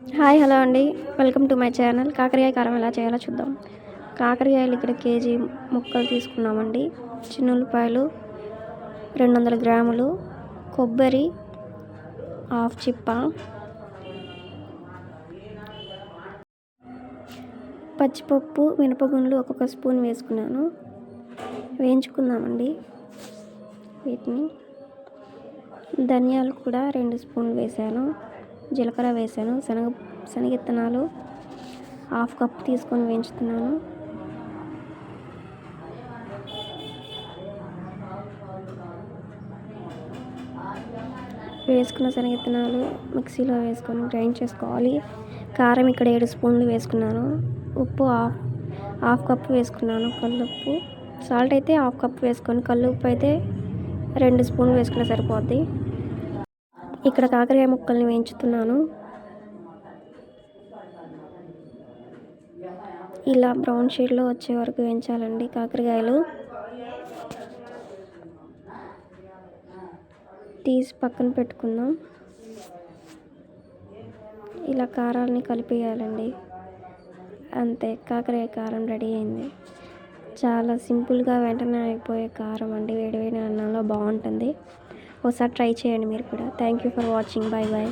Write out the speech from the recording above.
Hi hello అండి. Welcome to my channel. కాకరకాయ కారం ఎలా చేయాలో చూద్దాం. కాకరకాయలు ఇక్కడ కేజీ ముక్కలు తీసుకున్నామండి. చిన్న ఉల్లిపాయలు రెండు వందల గ్రాములు కొబ్బరి హాఫ్ చిప్ప పచ్చిపప్పు మినపగుండ్లు ఒక్కొక్క స్పూన్ వేసుకున్నాను. వేయించుకుందామండి వీటిని. ధనియాలు కూడా రెండు స్పూన్లు వేసాను జీలకర్ర వేసాను. శనగ శనగిత్తనాలు హాఫ్ కప్ తీసుకొని వేయించుతున్నాను. వేసుకున్న శనగిత్తనాలు మిక్సీలో వేసుకొని గ్రైండ్ చేసుకోవాలి. కారం ఇక్కడ ఏడు స్పూన్లు వేసుకున్నాను. ఉప్పు హాఫ్ హాఫ్ కప్ వేసుకున్నాను కల్లుప్పు. సాల్ట్ అయితే హాఫ్ కప్ వేసుకొని కల్లు ఉప్పు అయితే రెండు స్పూన్లు వేసుకున్న సరిపోద్ది. ఇక్కడ కాకరకాయ ముక్కల్ని వేయించుతున్నాను. ఇలా బ్రౌన్ షేడ్లో వచ్చే వరకు వేయించాలండి కాకరకాయలు. తీసి పక్కన పెట్టుకుందాం. ఇలా కారాలని కలిపేయాలండి. అంతే కాకరకాయ కారం రెడీ అయింది. చాలా సింపుల్గా వెంటనే అయిపోయే కారం అండి. వేడివేడి అన్నంలో బాగుంటుంది. ఒకసారి ట్రై చేయండి మీరు కూడా. Thank you for watching bye bye